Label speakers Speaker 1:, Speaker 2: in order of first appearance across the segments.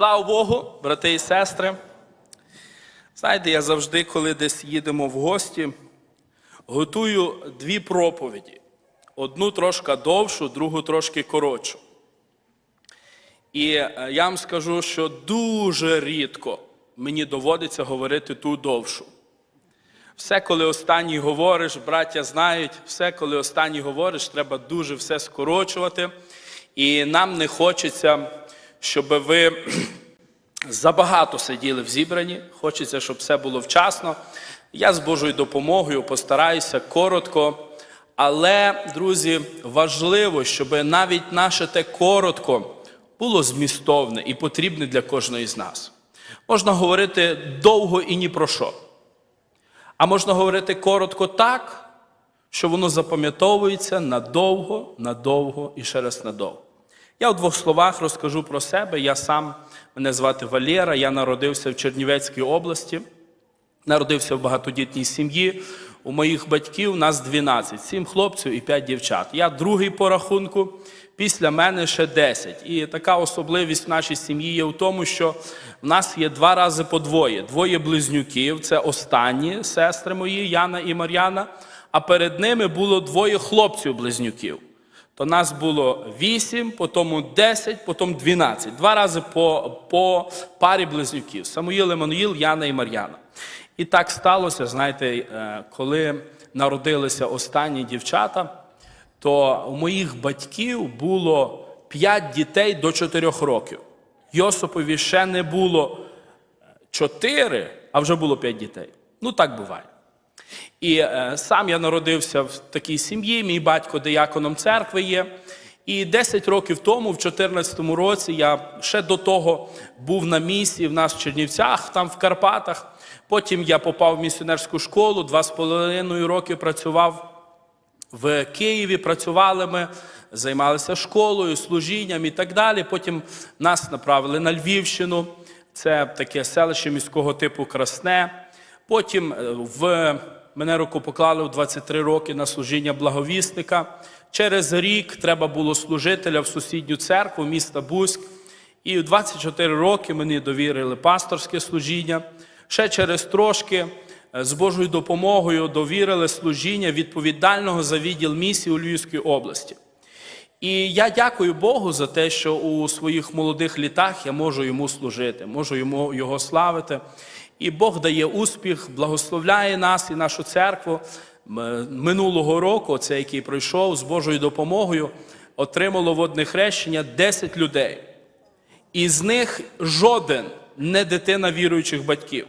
Speaker 1: Слава Богу, брати і сестри. Знаєте, я завжди, коли десь їдемо в гості, готую дві проповіді: одну трошки довшу, другу трошки коротшу. І е, я вам скажу, що дуже рідко мені доводиться говорити ту довшу. Все, коли останній говориш, браття знають, все, коли останній говориш, треба дуже все скорочувати. І нам не хочеться, щоб ви забагато сиділи в зібранні. Хочеться, щоб все було вчасно. Я з Божою допомогою постараюся коротко. Але, друзі, важливо, щоб навіть наше те коротко було змістовне і потрібне для кожної з нас. Можна говорити довго і ні про що. А можна говорити коротко так, що воно запам'ятовується надовго, надовго і ще раз надовго. Я у двох словах розкажу про себе. Я сам, мене звати Валєра, я народився в Чернівецькій області, народився в багатодітній сім'ї. У моїх батьків нас 12, 7 хлопців і 5 дівчат. Я другий по рахунку, після мене ще 10. І така особливість в нашій сім'ї є в тому, що в нас є два рази по двоє. Двоє близнюків, це останні сестри мої, Яна і Мар'яна. А перед ними було двоє хлопців-близнюків. То нас було 8, потім 10, потім 12. Два рази по, по парі близнюків. Самуїл, Еммануїл, Яна і Мар'яна. І так сталося, знаєте, е, коли народилися останні дівчата, то у моїх батьків було 5 дітей до 4 років. Йосипові ще не було 4, а вже було 5 дітей. Ну так буває. І е, сам я народився в такій сім'ї, мій батько дияконом церкви є. І 10 років тому, в 2014 році, я ще до того був на місії в нас в Чернівцях, там в Карпатах. Потім я попав в місіонерську школу, два з половиною роки працював в Києві, працювали ми, займалися школою, служінням і так далі. Потім нас направили на Львівщину, це таке селище міського типу Красне. Потім е, в мене руку поклали в 23 роки на служіння благовісника. Через рік треба було служителя в сусідню церкву міста Бузьк. І в 24 роки мені довірили пасторське служіння. Ще через трошки е, з Божою допомогою довірили служіння відповідального за відділ місії у Львівській області. І я дякую Богу за те, що у своїх молодих літах я можу йому служити, можу йому його славити. І Бог дає успіх, благословляє нас і нашу церкву. Минулого року, це який пройшов з Божою допомогою, отримало водне хрещення 10 людей. Із них жоден не дитина віруючих батьків.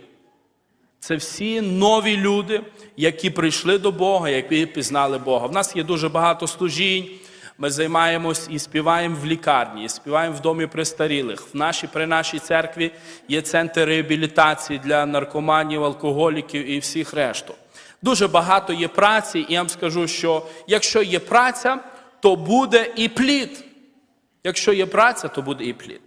Speaker 1: Це всі нові люди, які прийшли до Бога, які пізнали Бога. В нас є дуже багато служінь. Ми займаємось і співаємо в лікарні, і співаємо в домі престарілих. В нашій при нашій церкві є центр реабілітації для наркоманів, алкоголіків і всіх решту. Дуже багато є праці, і я вам скажу, що якщо є праця, то буде і плід. Якщо є праця, то буде і плід.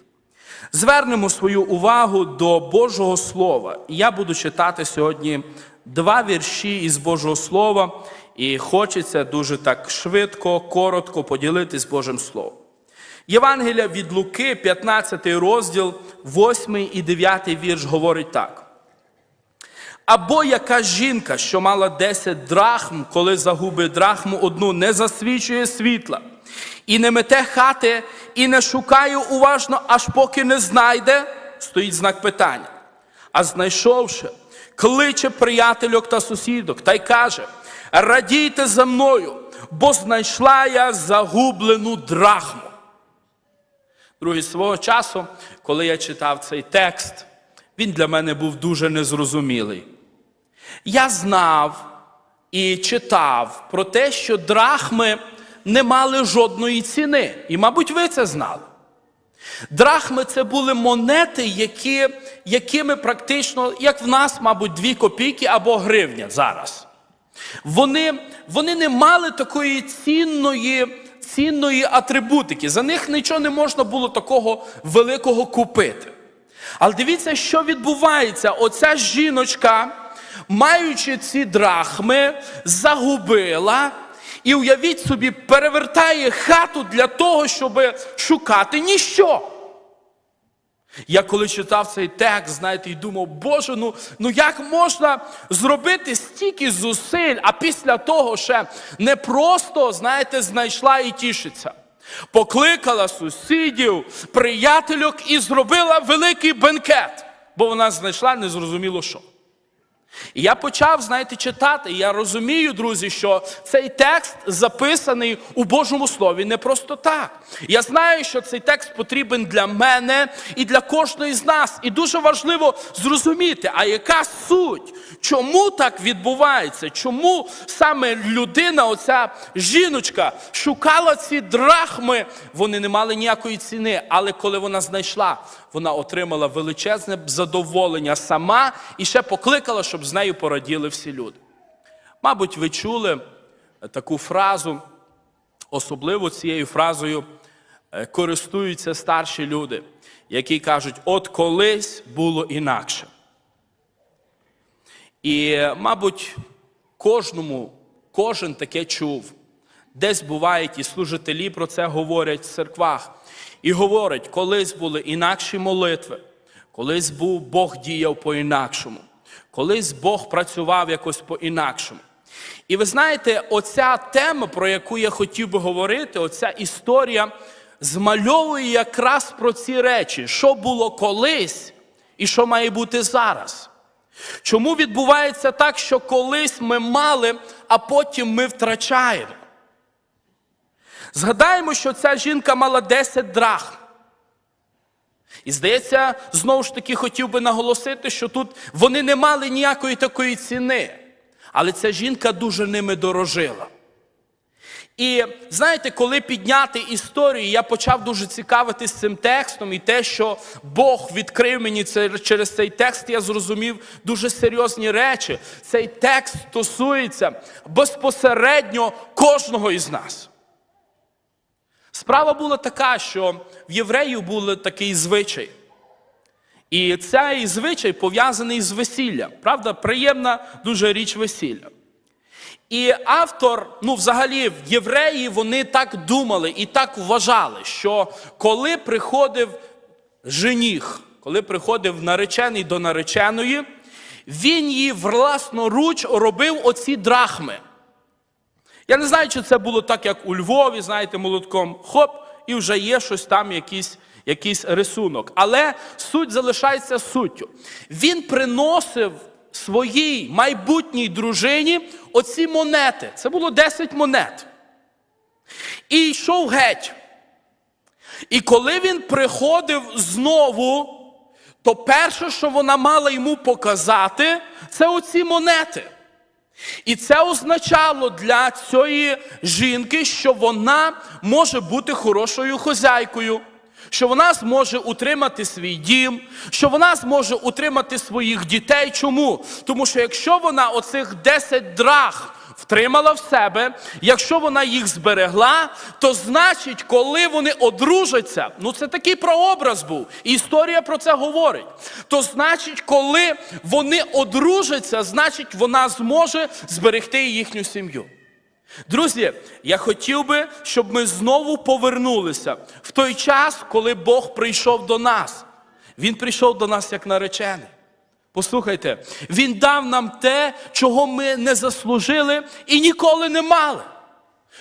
Speaker 1: Звернемо свою увагу до Божого Слова. І я буду читати сьогодні два вірші із Божого Слова, і хочеться дуже так швидко, коротко поділитись Божим Словом. Євангелія від Луки, 15 розділ, 8 і 9 вірш говорить так. Або яка жінка, що мала 10 драхм, коли загубить драхму одну, не засвічує світла, і не мете хати, і не шукає уважно, аж поки не знайде, стоїть знак питання. А знайшовши, кличе приятельок та сусідок та й каже: Радійте за мною, бо знайшла я загублену драхму. Друзі, свого часу, коли я читав цей текст, він для мене був дуже незрозумілий. Я знав і читав про те, що драхми не мали жодної ціни. І, мабуть, ви це знали. Драхми це були монети, які, якими практично, як в нас, мабуть, дві копійки або гривня зараз. Вони, вони не мали такої цінної, цінної атрибутики. За них нічого не можна було такого великого купити. Але дивіться, що відбувається. Оця жіночка, маючи ці драхми, загубила. І уявіть собі, перевертає хату для того, щоб шукати ніщо. Я коли читав цей текст, знаєте, і думав, Боже, ну, ну як можна зробити стільки зусиль, а після того ще не просто, знаєте, знайшла і тішиться. Покликала сусідів, приятельок і зробила великий бенкет, бо вона знайшла незрозуміло що. І я почав, знаєте, читати. І я розумію, друзі, що цей текст записаний у Божому Слові не просто так. Я знаю, що цей текст потрібен для мене і для кожної з нас. І дуже важливо зрозуміти, а яка суть? Чому так відбувається? Чому саме людина, оця жіночка, шукала ці драхми? Вони не мали ніякої ціни, але коли вона знайшла, вона отримала величезне задоволення сама і ще покликала, щоб з нею пораділи всі люди. Мабуть, ви чули таку фразу, особливо цією фразою е, користуються старші люди, які кажуть, от колись було інакше. І, мабуть, кожному, кожен таке чув. Десь бувають і служителі про це говорять в церквах. І говорять, колись були інакші молитви, колись був Бог діяв по-інакшому, колись Бог працював якось по-інакшому. І ви знаєте, оця тема, про яку я хотів би говорити, оця історія змальовує якраз про ці речі, що було колись і що має бути зараз. Чому відбувається так, що колись ми мали, а потім ми втрачаємо? Згадаємо, що ця жінка мала 10 драхм. І здається, знову ж таки хотів би наголосити, що тут вони не мали ніякої такої ціни. Але ця жінка дуже ними дорожила. І знаєте, коли підняти історію, я почав дуже цікавитись цим текстом, і те, що Бог відкрив мені через цей текст, я зрозумів дуже серйозні речі. Цей текст стосується безпосередньо кожного із нас. Справа була така, що в євреїв був такий звичай. І цей звичай пов'язаний з весіллям. Правда, приємна дуже річ весілля. І автор, ну, взагалі, євреї, вони так думали і так вважали, що коли приходив жених, коли приходив наречений до нареченої, він їй власноруч робив оці драхми. Я не знаю, чи це було так, як у Львові, знаєте, молотком хоп, і вже є щось там, якийсь, якийсь рисунок. Але суть залишається суттю. Він приносив своїй майбутній дружині оці монети. Це було 10 монет. І йшов геть. І коли він приходив знову, то перше, що вона мала йому показати, це оці монети. І це означало для цієї жінки, що вона може бути хорошою хозяйкою, що вона зможе утримати свій дім, що вона зможе утримати своїх дітей. Чому? Тому що якщо вона оцих 10 драх втримала в себе, якщо вона їх зберегла, то значить, коли вони одружаться, ну це такий прообраз був, і історія про це говорить. То значить, коли вони одружаться, значить, вона зможе зберегти їхню сім'ю. Друзі, я хотів би, щоб ми знову повернулися в той час, коли Бог прийшов до нас. Він прийшов до нас як наречений. Послухайте, він дав нам те, чого ми не заслужили і ніколи не мали.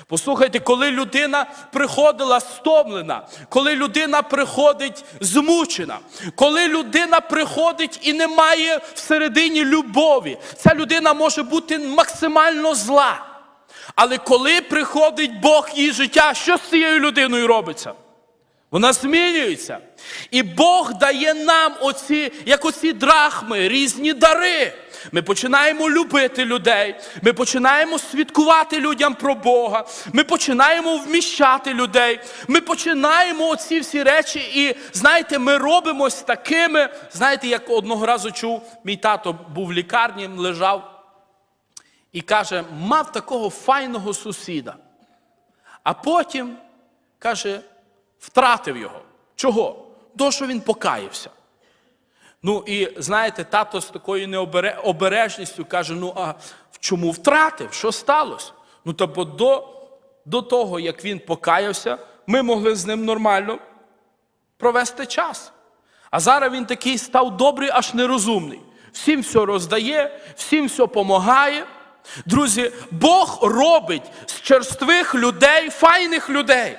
Speaker 1: Послухайте, коли людина приходила стомлена, коли людина приходить змучена, коли людина приходить і не має всередині любові, ця людина може бути максимально зла. Але коли приходить Бог її життя, що з цією людиною робиться? Вона змінюється. І Бог дає нам оці, як оці драхми, різні дари. Ми починаємо любити людей, ми починаємо свідкувати людям про Бога, ми починаємо вміщати людей, ми починаємо оці всі речі, і знаєте, ми робимось такими. Знаєте, як одного разу чув, мій тато був в лікарні, лежав і каже, мав такого файного сусіда. А потім каже, втратив його. Чого? До що він покаявся. Ну і знаєте, тато з такою необережністю каже: ну а чому втратив? Що сталося? Ну та бо до, до того, як він покаявся, ми могли з ним нормально провести час. А зараз він такий став добрий, аж нерозумний. Всім все роздає, всім все допомагає. Друзі, Бог робить з черствих людей файних людей.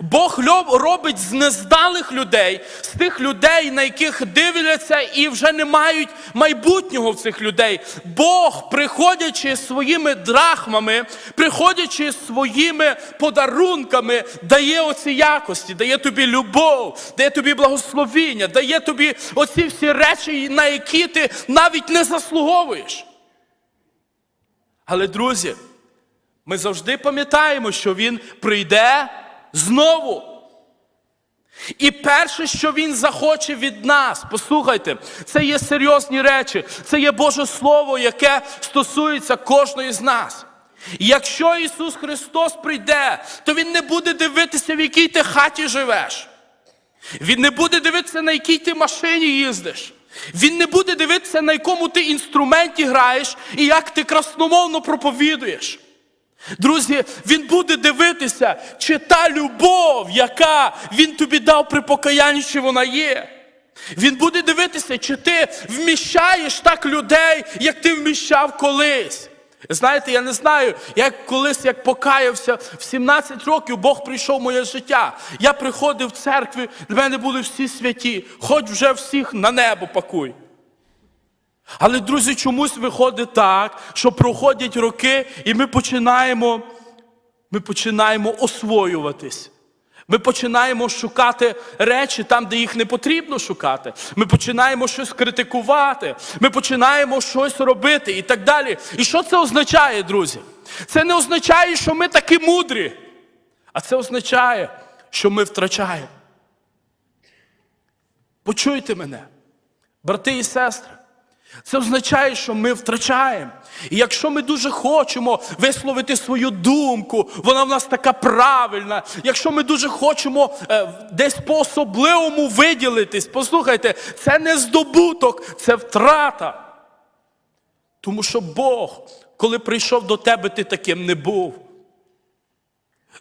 Speaker 1: Бог робить з нездалих людей, з тих людей, на яких дивляться і вже не мають майбутнього в цих людей. Бог, приходячи своїми драхмами, приходячи своїми подарунками, дає оці якості, дає тобі любов, дає тобі благословіння, дає тобі оці всі речі, на які ти навіть не заслуговуєш. Але, друзі, ми завжди пам'ятаємо, що Він прийде знову. І перше, що він захоче від нас, послухайте, це є серйозні речі, це є Боже Слово, яке стосується кожної з нас. Якщо Ісус Христос прийде, то Він не буде дивитися, в якій ти хаті живеш. Він не буде дивитися, на якій ти машині їздиш. Він не буде дивитися, на якому ти інструменті граєш і як ти красномовно проповідуєш. Друзі, він буде дивитися, чи та любов, яка він тобі дав при покаянні, чи вона є. Він буде дивитися, чи ти вміщаєш так людей, як ти вміщав колись. Знаєте, я не знаю, як колись як покаявся в 17 років, Бог прийшов в моє життя. Я приходив в церкві, для мене були всі святі, хоч вже всіх на небо пакуй. Але, друзі, чомусь виходить так, що проходять роки, і ми починаємо, ми починаємо освоюватись. Ми починаємо шукати речі там, де їх не потрібно шукати. Ми починаємо щось критикувати, ми починаємо щось робити і так далі. І що це означає, друзі? Це не означає, що ми такі мудрі, а це означає, що ми втрачаємо. Почуйте мене, брати і сестри. Це означає, що ми втрачаємо. І якщо ми дуже хочемо висловити свою думку, вона в нас така правильна. Якщо ми дуже хочемо е, десь по-особливому виділитись, послухайте, це не здобуток, це втрата. Тому що Бог, коли прийшов до тебе, ти таким не був.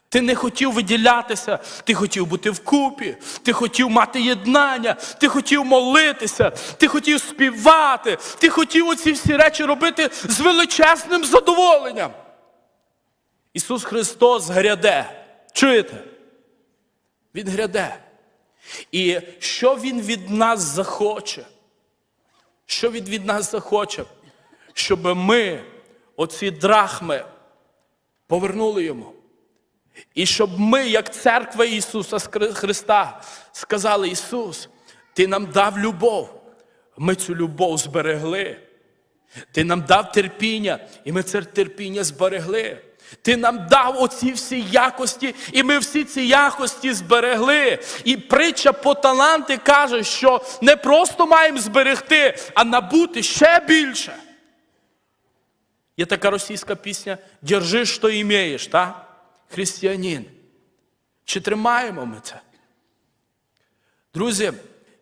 Speaker 1: Ти не хотів виділятися, ти хотів бути вкупі, ти хотів мати єднання, ти хотів молитися, ти хотів співати, ти хотів оці всі речі робити з величезним задоволенням. Ісус Христос гряде. Чуєте? Він гряде. І що Він від нас захоче? Що Він від нас захоче? Щоб ми оці драхми повернули йому. І щоб ми, як церква Ісуса Христа, сказали: Ісус, Ти нам дав любов, ми цю любов зберегли. Ти нам дав терпіння, і ми це терпіння зберегли. Ти нам дав оці всі якості, і ми всі ці якості зберегли. І притча по таланти каже, що не просто маємо зберегти, а набути ще більше. Є така російська пісня Держи, що імеєш, так? Християнин. Чи тримаємо ми це? Друзі,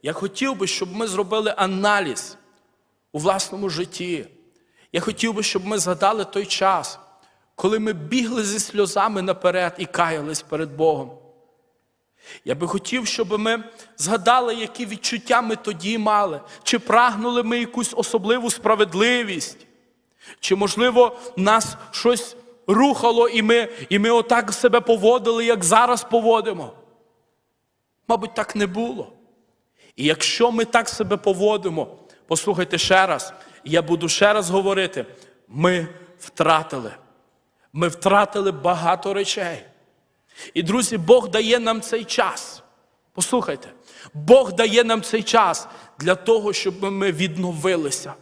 Speaker 1: я хотів би, щоб ми зробили аналіз у власному житті. Я хотів би, щоб ми згадали той час, коли ми бігли зі сльозами наперед і каялись перед Богом. Я би хотів, щоб ми згадали, які відчуття ми тоді мали, чи прагнули ми якусь особливу справедливість, чи, можливо, нас щось рухало, і ми, і ми отак себе поводили, як зараз поводимо. Мабуть, так не було. І якщо ми так себе поводимо, послухайте ще раз, я буду ще раз говорити, ми втратили. Ми втратили багато речей. І, друзі, Бог дає нам цей час. Послухайте, Бог дає нам цей час для того, щоб ми відновилися.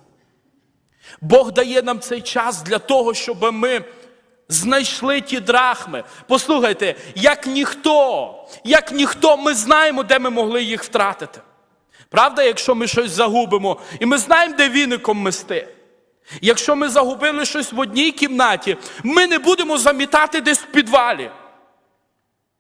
Speaker 1: Бог дає нам цей час для того, щоб ми знайшли ті драхми. Послухайте, як ніхто, як ніхто, ми знаємо, де ми могли їх втратити. Правда, якщо ми щось загубимо, і ми знаємо, де віником мести. Якщо ми загубили щось в одній кімнаті, ми не будемо замітати десь в підвалі.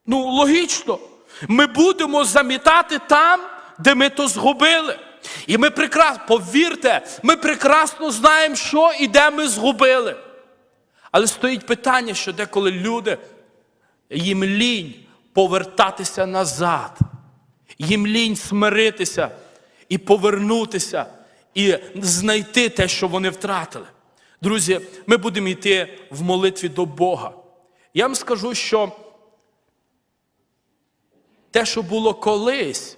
Speaker 1: Ну, логічно, ми будемо замітати там, де ми то згубили. І ми прекрасно, повірте, ми прекрасно знаємо, що і де ми згубили. Але стоїть питання, що деколи люди їм лінь повертатися назад. Їм лінь смиритися і повернутися, і знайти те, що вони втратили. Друзі, ми будемо йти в молитві до Бога. Я вам скажу, що те, що було колись,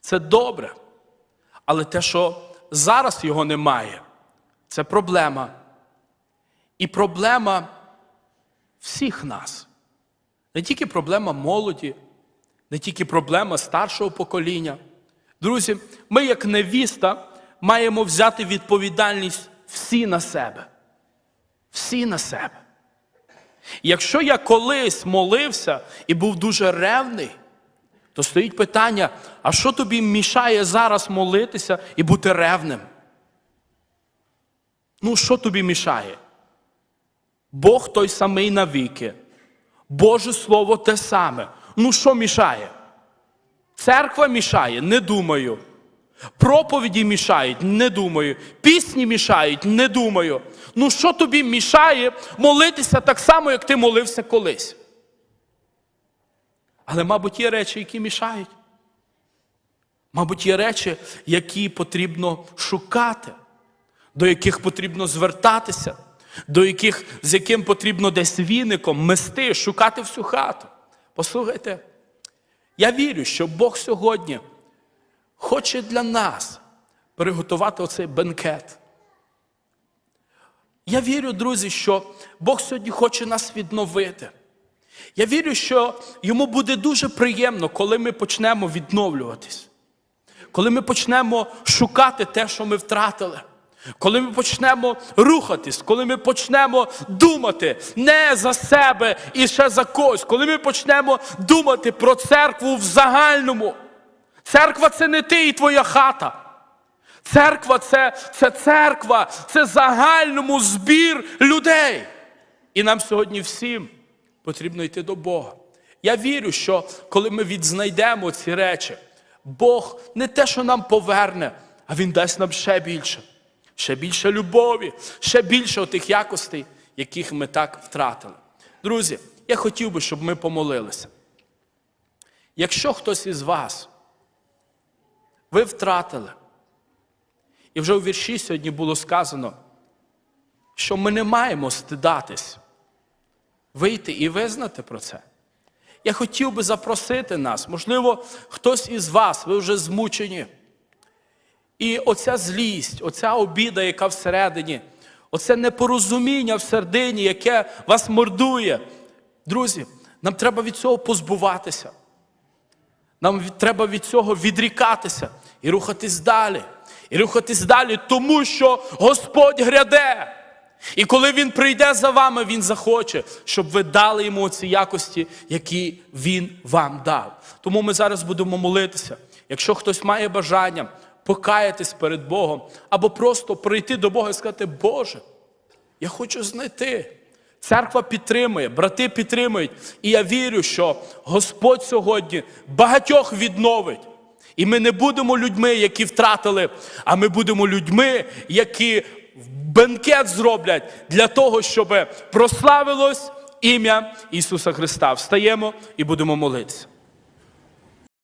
Speaker 1: це добре. Але те, що зараз його немає, це проблема. І проблема всіх нас. Не тільки проблема молоді, не тільки проблема старшого покоління. Друзі, ми, як невіста, маємо взяти відповідальність всі на себе. Всі на себе. Якщо я колись молився і був дуже ревний, то стоїть питання: а що тобі мішає зараз молитися і бути ревним? Ну, що тобі мішає? Бог той самий навіки. Боже Слово те саме. Ну, що мішає? Церква мішає? Не думаю. Проповіді мішають, не думаю. Пісні мішають, не думаю. Ну що тобі мішає молитися так само, як ти молився колись? Але, мабуть, є речі, які мішають. Мабуть, є речі, які потрібно шукати, до яких потрібно звертатися, до яких, з яким потрібно десь віником мести, шукати всю хату. Послухайте, я вірю, що Бог сьогодні хоче для нас приготувати оцей бенкет. Я вірю, друзі, що Бог сьогодні хоче нас відновити. Я вірю, що йому буде дуже приємно, коли ми почнемо відновлюватись, коли ми почнемо шукати те, що ми втратили. Коли ми почнемо рухатись, коли ми почнемо думати не за себе і ще за когось, коли ми почнемо думати про церкву в загальному. Церква це не ти і твоя хата. Церква це, це церква, це загальному збір людей. І нам сьогодні всім потрібно йти до Бога. Я вірю, що коли ми відзнайдемо ці речі, Бог не те, що нам поверне, а Він дасть нам ще більше, ще більше любові, ще більше тих якостей, яких ми так втратили. Друзі, я хотів би, щоб ми помолилися. Якщо хтось із вас, ви втратили, і вже у вірші сьогодні було сказано, що ми не маємо стидатись вийти і визнати про це. Я хотів би запросити нас, можливо, хтось із вас, ви вже змучені. І оця злість, оця обіда, яка всередині, оце непорозуміння в середині, яке вас мордує. Друзі, нам треба від цього позбуватися. Нам треба від цього відрікатися і рухатись далі. І рухатись далі, тому що Господь гряде. І коли Він прийде за вами, Він захоче, щоб ви дали йому ці якості, які Він вам дав. Тому ми зараз будемо молитися. Якщо хтось має бажання покаятись перед Богом, або просто прийти до Бога і сказати, Боже, я хочу знайти. Церква підтримує, брати підтримують. І я вірю, що Господь сьогодні багатьох відновить. І ми не будемо людьми, які втратили, а ми будемо людьми, які бенкет зроблять для того, щоб прославилось ім'я Ісуса Христа. Встаємо і будемо молитися.